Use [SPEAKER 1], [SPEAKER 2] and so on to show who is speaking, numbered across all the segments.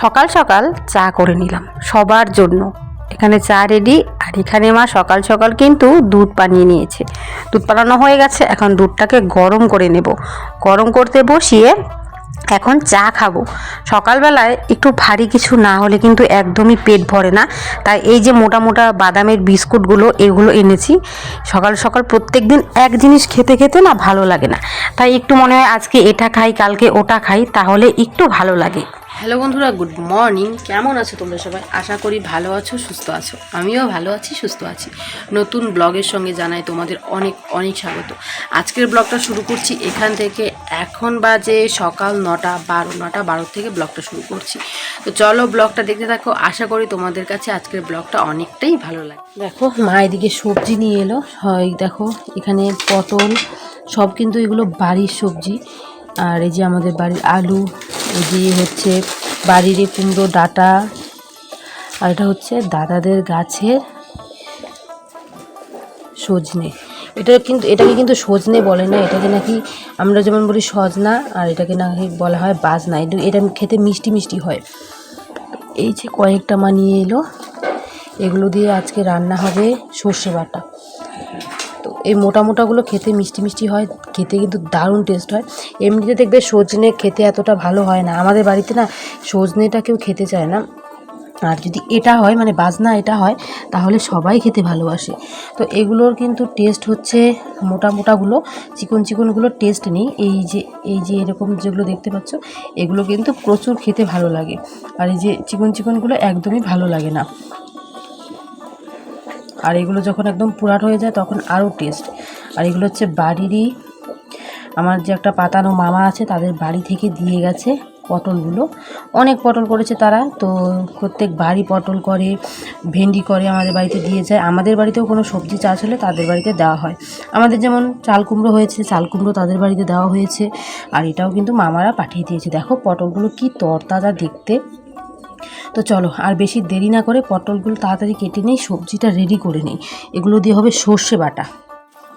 [SPEAKER 1] সকাল সকাল চা করে নিলাম, সবার জন্য। এখানে চা রেডি আর এখানে মা সকাল সকাল কিন্তু দুধ বানিয়ে নিয়েছে। দুধ বানানো হয়ে গেছে, এখন দুধটাকে গরম করে নেব। গরম করতে বসিয়ে এখন চা খাব। সকালবেলায় একটু ভারী কিছু না হলে কিন্তু একদমই পেট ভরে না। তাই এই যে মোটা মোটা বাদামের বিস্কুটগুলো, এগুলো এনেছি। সকাল সকাল প্রত্যেক দিন এক জিনিস খেতে খেতে না ভালো লাগে না। তাই একটু মনে হয় আজকে এটা খাই, কালকে ওটা খাই, তাহলে একটু ভালো লাগে। হ্যালো বন্ধুরা, গুড মর্নিং। কেমন আছো তোমরা সবাই? আশা করি ভালো আছো, সুস্থ আছো। আমিও ভালো আছি, সুস্থ আছি। নতুন ব্লগের সঙ্গে জানাই তোমাদের অনেক অনেক স্বাগত। আজকের ব্লগটা শুরু করছি এখান থেকে। এখন বাজে সকাল নটা বারো নটা বারো থেকে ব্লগটা শুরু করছি। তো চলো ব্লগটা দেখতে থাকো। আশা করি তোমাদের কাছে আজকের ব্লগটা অনেকটাই ভালো লাগে। দেখো, মা এদিকে সবজি নিয়ে এলো। হয়, দেখো, এখানে পটল, সব কিন্তু এগুলো বাড়ির সবজি। আর এই যে আমাদের বাড়ির আলু, এই যে হচ্ছে বাড়ির কুমড়ো ডাটা, আর এটা হচ্ছে দাদাদের গাছের সজনে। এটা কিন্তু, এটাকে কিন্তু সজনে বলে না, এটাকে নাকি আমরা যেমন বলি সজনা, আর এটাকে নাকি বলা হয় বাজনা। এটা এটা খেতে মিষ্টি মিষ্টি হয়। এই যে কয়েকটা মা নিয়ে এলো। এগুলো দিয়ে আজকে রান্না হবে সর্ষে বাটা। এই মোটা মোটাগুলো খেতে মিষ্টি মিষ্টি হয়, খেতে কিন্তু দারুণ টেস্ট হয়। এমনিতে দেখবে সজনে খেতে এতটা ভালো হয় না। আমাদের বাড়িতে না সজনেটা কেউ খেতে চায় না। আর যদি এটা হয় মানে বাজনা এটা হয়, তাহলে সবাই খেতে ভালোবাসে। তো এগুলোর কিন্তু টেস্ট হচ্ছে মোটা মোটাগুলো চিকন চিকনগুলো টেস্ট নেই। এই যে এই যে এরকম যেগুলো দেখতে পাচ্ছ, এগুলো কিন্তু প্রচুর খেতে ভালো লাগে। আর এই যে চিকন চিকনগুলো একদমই ভালো লাগে না। আর এগুলো যখন একদম পুরাট হয়ে যায়, তখন আরও টেস্ট আর এগুলো হচ্ছে বাড়িরই, আমার যে একটা পাতানো মামা আছে, তাদের বাড়ি থেকে দিয়ে গেছে পটলগুলো। অনেক পটল করেছে তারা, তো প্রত্যেক বাড়ি পটল করে, ভেন্ডি করে আমাদের বাড়িতে দিয়ে যায়। আমাদের বাড়িতেও কোনো সবজি চাষ হলে তাদের বাড়িতে দেওয়া হয়। আমাদের যেমন চাল কুমড়ো হয়েছে, চাল কুমড়ো তাদের বাড়িতে দেওয়া হয়েছে। আর এটাও কিন্তু মামারা পাঠিয়ে দিয়েছে। দেখো পটলগুলো কি তরতাজা দেখতে। তো চলো, আর বেশি দেরি না করে পটলগুলো তাড়াতাড়ি কেটে নেই, সবজিটা রেডি করে নেই। এগুলো দিয়ে হবে সর্ষে বাটা।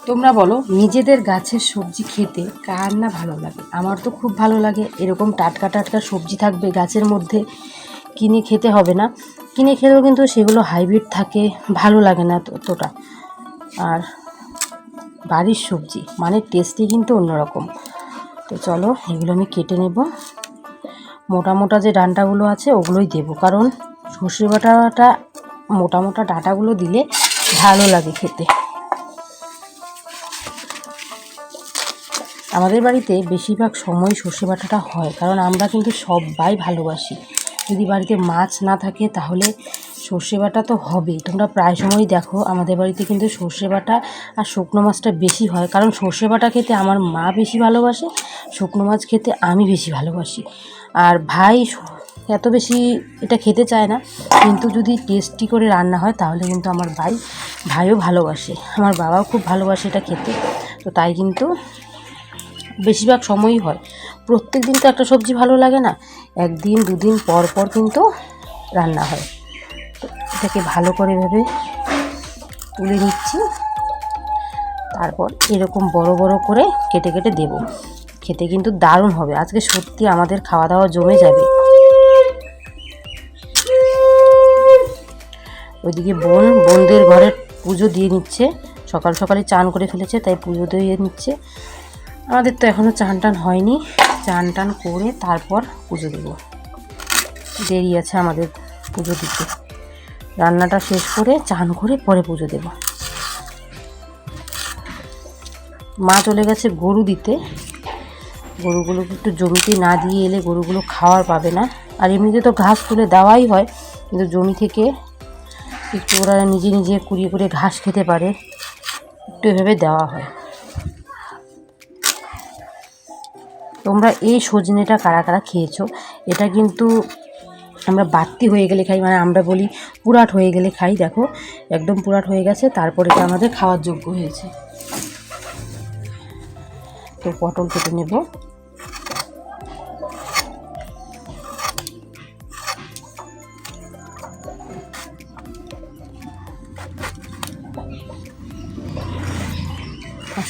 [SPEAKER 1] তোমরা বলো, নিজেদের গাছের সবজি খেতে কার না ভালো লাগে? আমার তো খুব ভালো লাগে, এরকম টাটকা টাটকা সবজি থাকবে গাছের মধ্যে, কিনে খেতে হবে না। কিনে খেলেও কিন্তু সেগুলো হাইব্রিড থাকে, ভালো লাগে না ততটা আর বাড়ির সবজি মানে টেস্টই কিন্তু অন্যরকম। তো চলো, এগুলো আমি কেটে নেব। মোটা মোটা যে ডান্টাগুলো আছে, ওগুলোই দেবো। কারণ সর্ষে বাটাটা মোটা মোটা ডাঁটাগুলো দিলে ভালো লাগে খেতে। আমাদের বাড়িতে বেশিরভাগ সময় সর্ষে বাটাটা হয়, কারণ আমরা কিন্তু সবাই ভালোবাসি। যদি বাড়িতে মাছ না থাকে, তাহলে সর্ষে বাটা তো হবেই। তোমরা প্রায় সময়ই দেখো, আমাদের বাড়িতে কিন্তু সর্ষে বাটা আর শুকনো মাছটা বেশি হয়। কারণ সর্ষে বাটা খেতে আমার মা বেশি ভালোবাসে, শুকনো মাছ খেতে আমি বেশি ভালোবাসি। আর ভাই এত বেশি এটা খেতে চায় না, কিন্তু যদি টেস্টি করে রান্না হয় তাহলে কিন্তু আমার ভাই, ভাইও ভালোবাসে। আমার বাবাও খুব ভালোবাসে এটা খেতে। তো তাই কিন্তু বেশিরভাগ সময়ই হয়। প্রত্যেক দিন তো একটা সবজি ভালো লাগে না, একদিন, দুদিন, পর পর কিন্তু রান্না হয়। তো এটাকে ভালো করে ভেবে তুলে নিচ্ছি। তারপর এরকম বড় বড় করে কেটে কেটে দেব। খেতে কিন্তু দারুণ হবে। আজকে সত্যি আমাদের খাওয়া দাওয়া জমে যাবে। ওইদিকে বোন, বোনদের ঘরে পুজো দিয়ে নিচ্ছে। সকাল সকালে চান করে ফেলেছে, তাই পুজো দিয়ে নিচ্ছে। আমাদের তো এখনও চান টান হয়নি। চান টান করে তারপর পুজো দেব। দেরি আছে আমাদের পুজো দিতে। রান্নাটা শেষ করে চান করে পরে পুজো দেব। মা চলে গেছে গরু দিতে। গরুগুলোকে একটু জমিতে না দিয়ে এলে গরুগুলো খাওয়ার পাবে না। আর এমনিতে তো ঘাস তুলে দেওয়াই হয়, কিন্তু জমি থেকে একটু ওরা নিজে নিজে কুড়িয়ে করে ঘাস খেতে পারে, একটু এভাবে দেওয়া হয়। তোমরা এই সজনেটা কারা কারা খেয়েছো? এটা কিন্তু আমরা বাড়তি হয়ে গেলে খাই মানে আমরা বলি পুরাট হয়ে গেলে খাই, দেখো। একদম পুরাট হয়ে গেছে, তারপরে এটা আমাদের খাওয়ার যোগ্য হয়েছে। তো পটল কেটে নেব।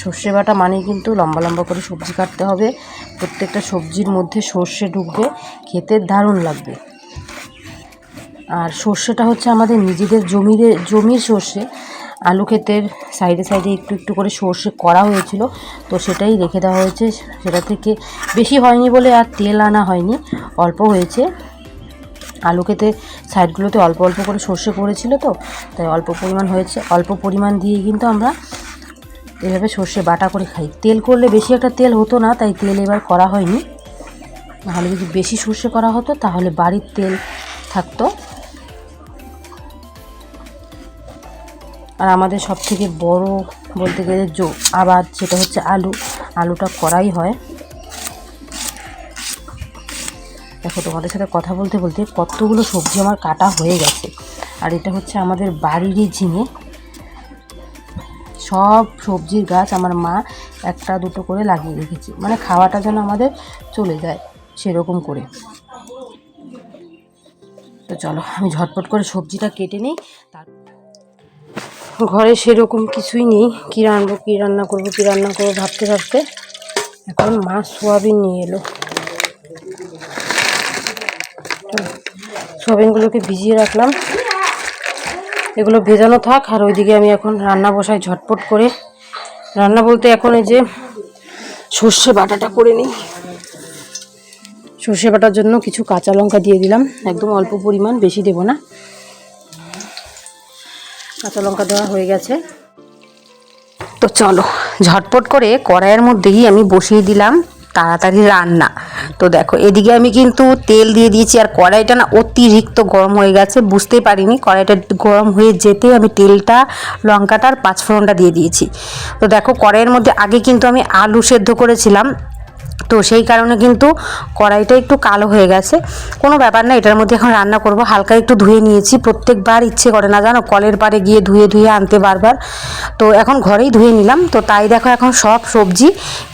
[SPEAKER 1] সর্ষে বাটা মানেই কিন্তু লম্বা লম্বা করে সবজি কাটতে হবে। প্রত্যেকটা সবজির মধ্যে সর্ষে ঢুকবে, খেতে দারুণ লাগবে। আর সর্ষেটা হচ্ছে আমাদের নিজেদের জমিদের জমির সর্ষে। আলু ক্ষেতের সাইডে সাইডে একটু একটু করে সর্ষে করা হয়েছিল, তো সেটাই রেখে দেওয়া হয়েছে। সেটা থেকে বেশি হয়নি বলে আর তেল আনা হয়নি, অল্প হয়েছে। আলু খেতে সাইডগুলোতে অল্প অল্প করে সর্ষে পড়েছিল তো, তাই অল্প পরিমাণ হয়েছে। অল্প পরিমাণ দিয়ে কিন্তু আমরা এভাবে সর্ষে বাটা করে খাই। তেল করলে বেশি একটা তেল হতো না, তাই তেল এবার করা হয়নি। নাহলে যদি বেশি সর্ষে করা হতো, তাহলে বাড়ির তেল থাকতো। আর আমাদের সব থেকে বড় বলতে গেলে জো আবাদ, সেটা হচ্ছে আলু। আলুটা করাই হয়। দেখো, তোমাদের সাথে কথা বলতে বলতে কতগুলো সবজি আমার কাটা হয়ে গেছে। আর এটা হচ্ছে আমাদের বাড়িরই ঝিঙে। সব সবজির গাছ আমার মা একটা দুটো করে লাগিয়ে রেখেছি। মানে খাওয়াটা যেন আমাদের চলে যায় সেরকম করে। তো চলো, আমি ঝটপট করে সবজিটা কেটে নিই। তার ঘরে সেরকম কিছুই নেই। কী রান্নবো কী রান্না করব, কী রান্না করব ভাবতে ভাবতে। এখন মা সোয়াবিন নিয়ে এলো। সোয়াবিনগুলোকে ভিজিয়ে রাখলাম। এগুলো ভেজানো থাক, আর ওইদিকে আমি এখন রান্না বসাই ঝটপট করে। রান্না বলতে এখন এই যে সর্ষে বাটাটা করে নিই। সর্ষে বাটার জন্য কিছু কাঁচা লঙ্কা দিয়ে দিলাম। একদম অল্প পরিমাণ, বেশি দেব না। কাঁচা লঙ্কা দেওয়া হয়ে গেছে। তো চলো, ঝটপট করে কড়াইয়ের মধ্যেই আমি বসিয়ে দিলাম। তাড়াতাড়ি রান্না। তো দেখো, এদিকে আমি কিন্তু তেল দিয়ে দিয়েছি আর কড়াইটা না অতিরিক্ত গরম হয়ে গেছে, বুঝতেই পারিনি। কড়াইটা গরম হয়ে যেতে আমি তেলটা, লঙ্কাটা আর পাঁচফোড়নটা দিয়ে দিয়েছি। তো দেখো, কড়াইয়ের মধ্যে আগে কিন্তু আমি আলু সেদ্ধ করেছিলাম। তো সেই কারণে কিন্তু কড়াইটা একটু কালো হয়ে গেছে। কোনো ব্যাপার না, এটার মধ্যে এখন রান্না করব। হালকা একটু ধুয়ে নিয়েছি। প্রত্যেকবার ইচ্ছে করে না, জানো, কলের পাড়ে গিয়ে ধুয়ে ধুয়ে আনতে বারবার। তো এখন ঘরেই ধুয়ে নিলাম। তো তাই দেখো এখন সব সবজি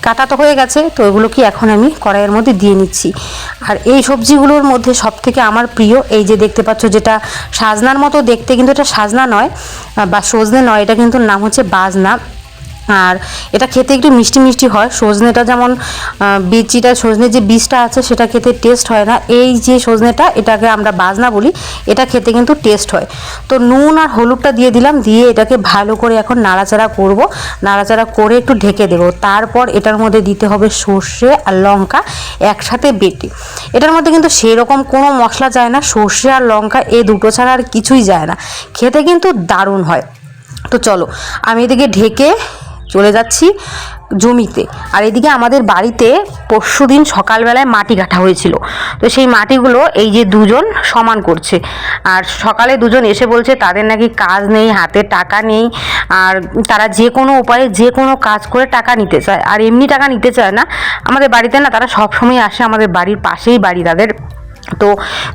[SPEAKER 1] কাটা তো হয়ে গেছে। তো এগুলো কি এখন আমি কড়াইয়ের মধ্যে দিয়ে নিচ্ছি। আর এই সবজিগুলোর মধ্যে সব থেকে আমার প্রিয়, এই যে দেখতে পাচ্ছ যেটা সাজনার মতো দেখতে কিন্তু এটা সাজনা নয়, বা সজনে নয়, এটা কিন্তু নাম হচ্ছে বাজনা। আর এটা খেতে একটু মিষ্টি মিষ্টি হয়। সজনেটা যেমন বিচিটা, সজনে যে বীজটা আছে সেটা খেতে টেস্ট হয় না। এই যে সজনেটা, এটাকে আমরা বাজনা বলি, এটা খেতে কিন্তু টেস্ট হয়। তো নুন আর হলুদটা দিয়ে দিলাম, দিয়ে এটাকে ভালো করে এখন নাড়াচাড়া করব। নাড়াচাড়া করে একটু ঢেকে দেবো। তারপর এটার মধ্যে দিতে হবে সর্ষে আর লঙ্কা একসাথে বেটে। এটার মধ্যে কিন্তু সেরকম কোনো মশলা যায় না। সর্ষে আর লঙ্কা এই দুটো ছাড়া আর কিছুই যায় না। খেতে কিন্তু দারুণ হয়। তো চলো, আমি এদিকে ঢেকে চলে যাচ্ছি জমিতে। আর এদিকে আমাদের বাড়িতে পরশু দিন সকালবেলায় মাটি কাটা হয়েছিল। তো সেই মাটিগুলো এই যে দুজন সমান করছে। আর সকালে দুজন এসে বলছে, তাদের নাকি কাজ নেই, হাতে টাকা নেই। আর তারা যে কোনো উপায়ে যে কোনো কাজ করে টাকা নিতে চায়। আর এমনি টাকা নিতে চায় না। আমাদের বাড়িতে না, তারা সবসময় আসে আমাদের বাড়ির পাশেই বাড়ি, তাদের তো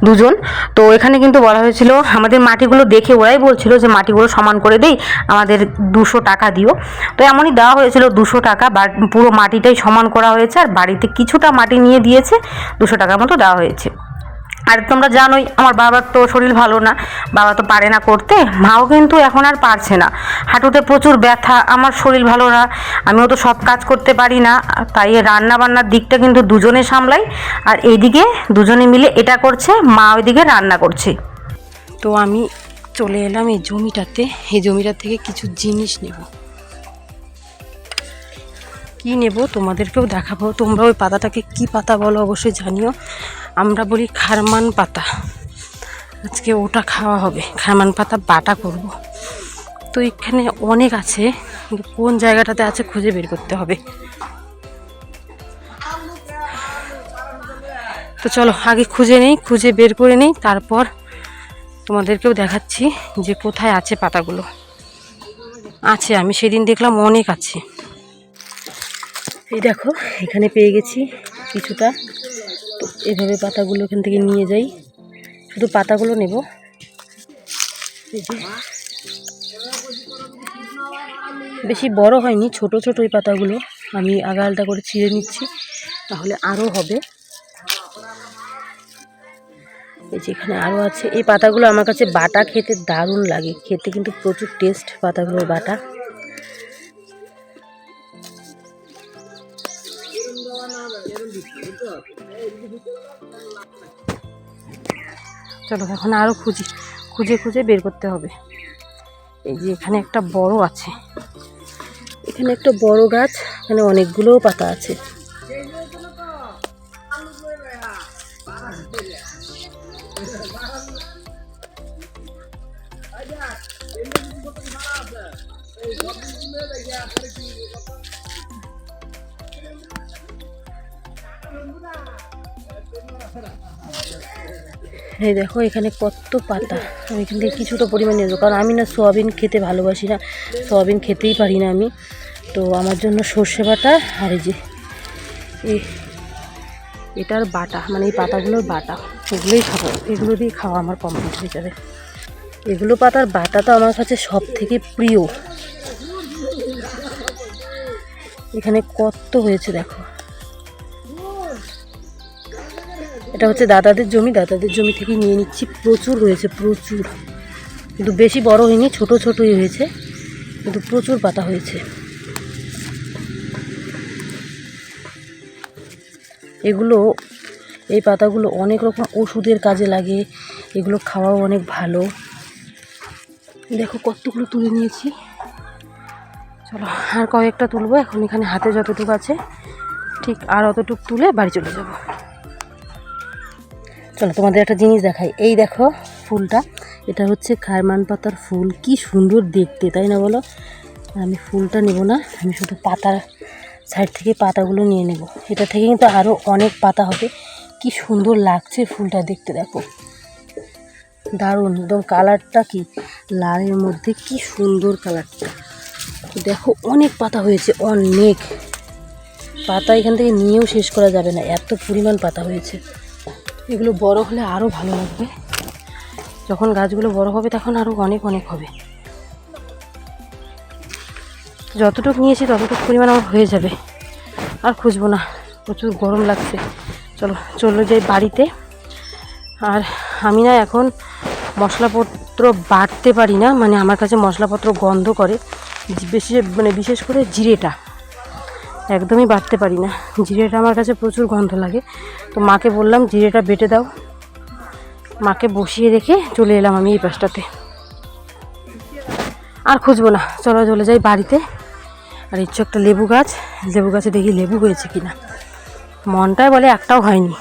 [SPEAKER 1] দুজন। তো এখানে কিন্তু বলা হয়েছিল, আমাদের মাটিগুলো দেখে ওরাই বলছিল যে মাটিগুলো সমান করে দেই, আমাদের দুশো টাকা দিও। তো এমনই দেওয়া হয়েছিল দুশো টাকা বা পুরো মাটিটাই সমান করা হয়েছে, আর বাড়িতে কিছুটা মাটি নিয়ে দিয়েছে, দুশো টাকার মতো দেওয়া হয়েছে। আর তোমরা জানোই, আমার বাবার তো শরীর ভালো না, বাবা তো পারে না করতে, মাও কিন্তু এখন আর পারছে না। হাঁটুতে প্রচুর ব্যথা, আমার শরীর ভালো না, আমিও তো সব কাজ করতে পারি না, তাই রান্না বান্নার দিকটা কিন্তু দুজনে সামলাই, আর এইদিকে দুজনে মিলে এটা করছে, মা ওইদিকে রান্না করছে। তো আমি চলে এলাম এই জমিটাতে, এই জমিটার থেকে কিছু জিনিস নেব। কি নেব তোমাদেরকেও দেখাবো, তোমরা ওই পাতাটাকে কি পাতা বলো অবশ্যই জানিও। আমরা বলি খারমান পাতা। আজকে ওটা খাওয়া হবে। খারমান পাতা বাটা করব। তো এখানে অনেক আছে কোন জায়গাটাতে আছে খুঁজে বের করতে হবে। তো চলো, আগে খুঁজে নেই, খুঁজে বের করে নেই, তারপর তোমাদেরকেও দেখাচ্ছি যে কোথায় আছে পাতাগুলো। আছে, আমি সেদিন দেখলাম অনেক আছে। এই দেখো, এখানে পেয়ে গেছি কিছুটা এভাবে পাতাগুলো এখান থেকে নিয়ে যাই। শুধু পাতাগুলো নেব। বেশি বড় হয়নি, ছোট ছোট এই পাতাগুলো। আমি আগা আলটা করে ছিঁড়ে নিচ্ছি, তাহলে আরও হবে। এই যে এখানে আরও আছে। এই পাতাগুলো আমার কাছে বাটা খেতে দারুণ লাগে। খেতে কিন্তু প্রচুর টেস্ট পাতাগুলোর বাটা। চলো এখন আরও খুঁজি, খুঁজে খুঁজে বের করতে হবে। এই যে এখানে একটা বড় আছে। এখানে একটা বড় গাছ, এখানে অনেকগুলোও পাতা আছে। এই দেখো, এখানে কত পাতা। আমি এখান থেকে কিছুটা পরিমাণে নেব। কারণ আমি না সোয়াবিন খেতে ভালোবাসি না। সোয়াবিন খেতেই পারি না আমি। তো আমার জন্য সর্ষে বাটা আর এই যে এটার বাটা মানে এই পাতাগুলোর বাটা। এগুলোই খাব। এগুলো দিয়ে খাওয়া আমার কমপ্লিট হয়ে যাবে। এগুলো পাতার বাটা তো আমার কাছে সব থেকে প্রিয়। এখানে কত হয়েছে দেখো। এটা হচ্ছে দাদাদের জমি দাদাদের জমি থেকে নিয়ে নিচ্ছি। প্রচুর হয়েছে প্রচুর। কিন্তু বেশি বড় হয়নি, ছোট ছোটই হয়েছে। কিন্তু প্রচুর পাতা হয়েছে। এগুলো, এই পাতাগুলো অনেক রকম ওষুধের কাজে লাগে। এগুলো খাওয়াও অনেক ভালো। দেখো কতগুলো তুলে নিয়েছি। চলো, আর কয়েকটা তুলবো। এখন এখানে হাতে যতটুকু আছে, ঠিক আর অতটুকু তুলে বাড়ি চলে যাব। চলো তোমাদের একটা জিনিস দেখাই। এই দেখো ফুলটা। এটা হচ্ছে খারমান পাতার ফুল। কি সুন্দর দেখতে, তাই না বলো? আমি ফুলটা নেব না, আমি শুধু পাতার সাইড থেকে পাতাগুলো নিয়ে নেব। এটা থেকে কিন্তু আরও অনেক পাতা হবে। কি সুন্দর লাগছে ফুলটা দেখতে, দেখো। দারুণ, একদম কালারটা কি? লালের মধ্যে কি সুন্দর কালারটা। দেখো, অনেক পাতা হয়েছে, অনেক। পাতা এখান থেকে নিয়েও শেষ করা যাবে না। এত পরিমাণ পাতা হয়েছে। এগুলো বড় হলে আরও ভালো লাগবে। যখন গাছগুলো বড় হবে তখন আরও অনেক অনেক হবে। যতটুকু নিয়েছি ততটুকু পরিমাণ আমার হয়ে যাবে। আর খুঁজবো না, প্রচুর গরম লাগছে। চলো চলো যাই বাড়িতে। আর আমি না এখন মশলাপত্র বাটতে পারি না মানে আমার কাছে মশলাপত্র গন্ধ করে, বেশি মানে বিশেষ করে জিরেটা। একদমই বাটতে পারি না। জিরেটা আমার কাছে প্রচুর গন্ধ লাগে। তো মাকে বললাম, জিরেটা বেটে দাও। মাকে বসিয়ে রেখে চলে এলাম আমি এই পাশটাতে। আর খুঁজবো না। চলো, চলে যাই বাড়িতে। আর ইচ্ছে একটা লেবু গাছ। লেবু গাছে দেখি লেবু হয়েছে কিনা। মনটায় বলে একটাও হয়নি।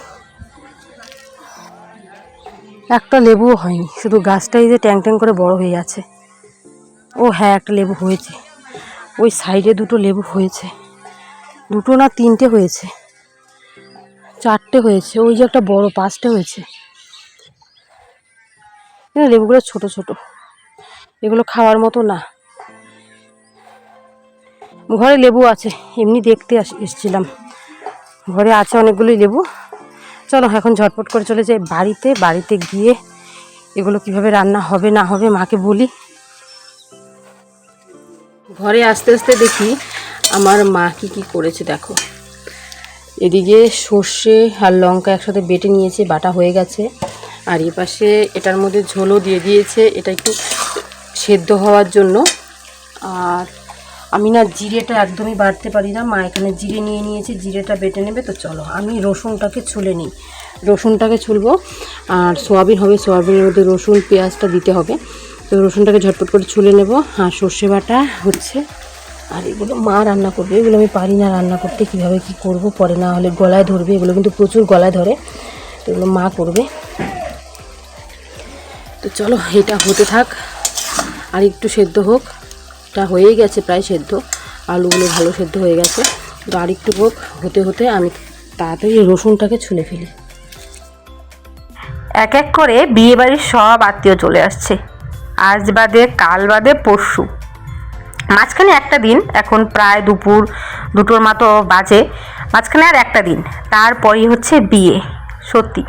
[SPEAKER 1] একটা লেবুও হয়নি। শুধু গাছটাই যে ট্যাং ট্যাং করে বড় হয়ে আছে। ও হ্যাঁ একটা লেবু হয়েছে। ওই সাইডে দুটো লেবু হয়েছে। দুটো না তিনটে হয়েছে। চারটে হয়েছে। ওই যে একটা বড় পাঁচটা হয়েছে। লেবুগুলো ছোট ছোট। এগুলো খাওয়ার মতো না। ঘরে লেবু আছে। এমনি দেখতে এসছিলাম। ঘরে আছে অনেকগুলোই লেবু। চলো এখন ঝটপট করে চলে যাই বাড়িতে। বাড়িতে গিয়ে এগুলো কীভাবে রান্না হবে, না হবে মাকে বলি। ঘরে আস্তে আস্তে দেখি আমার মা কি কি করেছে দেখো। এদিকে সর্ষে আর লঙ্কা একসাথে বেটে নিয়েছে, বাটা হয়ে গেছে। আর এ পাশে এটার মধ্যে ঝোলও দিয়ে দিয়েছে, এটা একটু সেদ্ধ হওয়ার জন্য। আর আমি না জিরেটা একদমই বাড়তে পারি না, মা এখানে জিরে নিয়ে নিয়েছে, জিরেটা বেটে নেবে তো চলো। আমি রসুনটাকে ছুলে নিই। রসুনটাকে ছুলবো, আর সোয়াবিন হবে, সোয়াবিনের মধ্যে রসুন, পেঁয়াজটা দিতে হবে। তো রসুনটাকে ঝটপট করে ছুলে নেব। আর সর্ষে বাটা হচ্ছে আর এগুলো মা রান্না করবে, এগুলো আমি পারি না রান্না করতে, কীভাবে কি করব, পরে না হলে গলায় ধরবে, এগুলো কিন্তু প্রচুর গলায় ধরে, তো এগুলো মা করবে। তো চলো, এটা হতে থাক, আর একটু সেদ্ধ হোক, এটা হয়েই গেছে প্রায় সেদ্ধ, আলুগুলো ভালো সেদ্ধ হয়ে গেছে, তো আর একটু হোক, হতে হতে আমি তাড়াতাড়ি রসুনটাকে ছুলে ফেলি।
[SPEAKER 2] এক এক করে বিয়েবাড়ির সব আত্মীয় চলে আসছে, আজ বাদে কাল বাদে পরশু। মাঝখানে একটা দিন, এখন প্রায় দুপুর দুটোর মতো বাজে, মাঝখানে আর একটা দিন, তারপরেই হচ্ছে বিয়ে, সত্যি।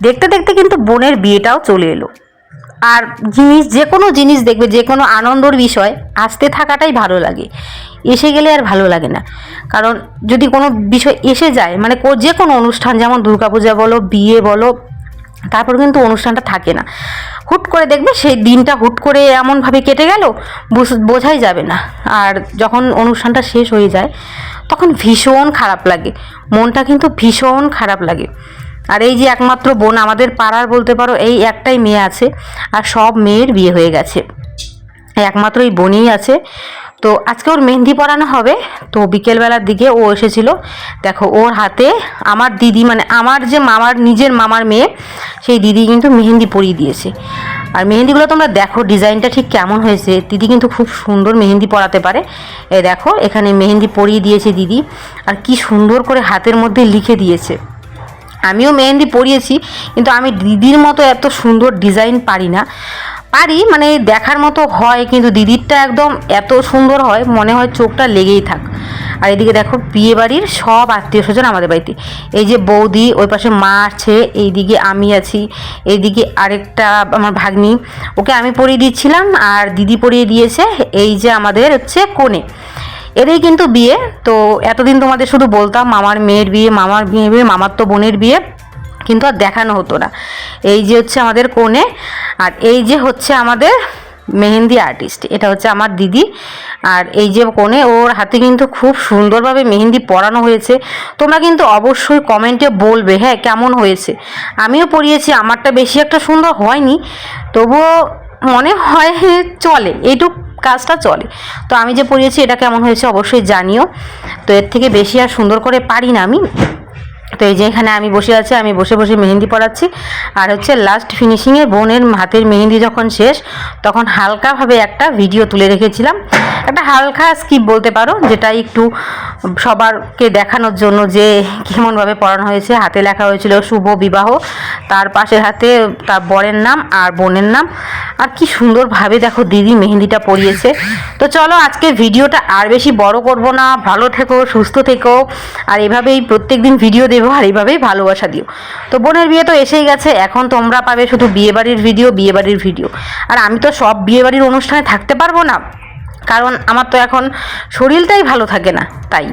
[SPEAKER 2] দেখতে দেখতে কিন্তু বোনের বিয়েটাও চলে এলো। আর জিনিস, যে কোনো জিনিস দেখবে, যে কোনো আনন্দর বিষয়, আসতে থাকাটাই ভালো লাগে। এসে গেলে আর ভালো লাগে না। কারণ যদি কোনো বিষয় এসে যায় মানে যে কোনো অনুষ্ঠান, যেমন দুর্গাপূজা বলো, বিয়ে বলো তারপর কিন্তু অনুষ্ঠানটা থাকে না। হুট করে দেখবে সেই দিনটা হুট করে এমনভাবে কেটে গেল বোঝাই যাবে না। আর যখন অনুষ্ঠানটা শেষ হয়ে যায়, তখন ভীষণ খারাপ লাগে। মনটা কিন্তু ভীষণ খারাপ লাগে। আর এই যে একমাত্র বোন, আমাদের পাড়ার বলতে পারো, এই একটাই মেয়ে আছে, আর সব মেয়ের বিয়ে হয়ে গেছে। একমাত্র এই বোনই আছে। তো আজকে ওর মেহেন্দি পরানো হবে। তো বিকেলবেলার দিকে ও এসেছিল। দেখো, ওর হাতে আমার দিদি মানে আমার যে মামার, নিজের মামার মেয়ে, সেই দিদি কিন্তু মেহেন্দি পরিয়ে দিয়েছে। আর মেহেন্দিগুলো তোমরা দেখো, ডিজাইনটা ঠিক কেমন হয়েছে। দিদি কিন্তু খুব সুন্দর মেহেন্দি পরাতে পারে। এ দেখো, এখানে মেহেন্দি পরিয়ে দিয়েছে দিদি। আর কি সুন্দর করে হাতের মধ্যে লিখে দিয়েছে। আমিও মেহেন্দি পরিয়েছি, কিন্তু আমি দিদির মতো এত সুন্দর ডিজাইন পারি না। পারি মানে দেখার মতো হয়, কিন্তু দিদিরটা একদম এত সুন্দর হয়, মনে হয় চোখটা লেগেই থাক। আর এদিকে দেখো বিয়ে বাড়ির সব আত্মীয় স্বজন আমাদের বাড়িতে। এই যে বৌদি, ওই পাশে মা আছে, এইদিকে আমি আছি, এইদিকে আরেকটা আমার ভাগ্নি। ওকে আমি পরিয়ে দিচ্ছিলাম, আর দিদি পরিয়ে দিয়েছে, এই যে আমাদের হচ্ছে কোণে এরই কিন্তু বিয়ে, তো এতদিন তোমাদের শুধু বলতাম, মামার মেয়ের বিয়ে, মামার বিয়ে, মামার তো বোনের বিয়ে। কিন্তু আর দেখানো হতো না। এই যে হচ্ছে আমাদের কোণে, আর এই যে হচ্ছে আমাদের মেহেন্দি আর্টিস্ট এটা হচ্ছে আমার দিদি। আর এই যে কোণে ওর হাতে কিন্তু খুব সুন্দরভাবে মেহেন্দি পরানো হয়েছে। তোমরা কিন্তু অবশ্যই কমেন্টে বলবে হ্যাঁ কেমন হয়েছে? আমিও পরিয়েছি, আমারটা বেশি একটা সুন্দর হয়নি। তবুও মনে হয় চলে, এইটুক কাজটা চলে। তো আমি যে পড়িয়েছি এটা কেমন হয়েছে অবশ্যই জানিও। তো এর থেকে বেশি আর সুন্দর করে পারি না আমি। তো এই যে এখানে আমি বসে আছি, আমি বসে বসে মেহেন্দি পড়াচ্ছি আর হচ্ছে লাস্ট ফিনিশিংয়ে বোনের হাতের মেহেন্দি যখন শেষ, তখন হালকাভাবে একটা ভিডিও তুলে রেখেছিলাম। একটা হালকা স্কিপ বলতে পারো, যেটা একটু সবারকে দেখানোর জন্য যে কেমনভাবে পড়ানো হয়েছে। হাতে লেখা হয়েছিল শুভ বিবাহ, তার পাশে হাতে তার বরের নাম আর বোনের নাম। আর কি সুন্দরভাবে দেখো দিদি মেহেন্দিটা পরিয়েছে। তো চলো আজকে ভিডিওটা আর বেশি বড় করব না। ভালো থেকো, সুস্থ থেকো। আর এভাবেই প্রত্যেক দিন ভিডিও দেবো। আর এইভাবেই ভালোবাসা দিও। তো বোনের বিয়ে তো এসেই গেছে, এখন তোমরা পাবে শুধু বিয়েবাড়ির ভিডিও বিয়েবাড়ির ভিডিও। আর আমি তো সব বিয়েবাড়ির অনুষ্ঠানে থাকতে পারব না, কারণ আমার তো এখন শরীরটাই ভালো থাকে না, তাই।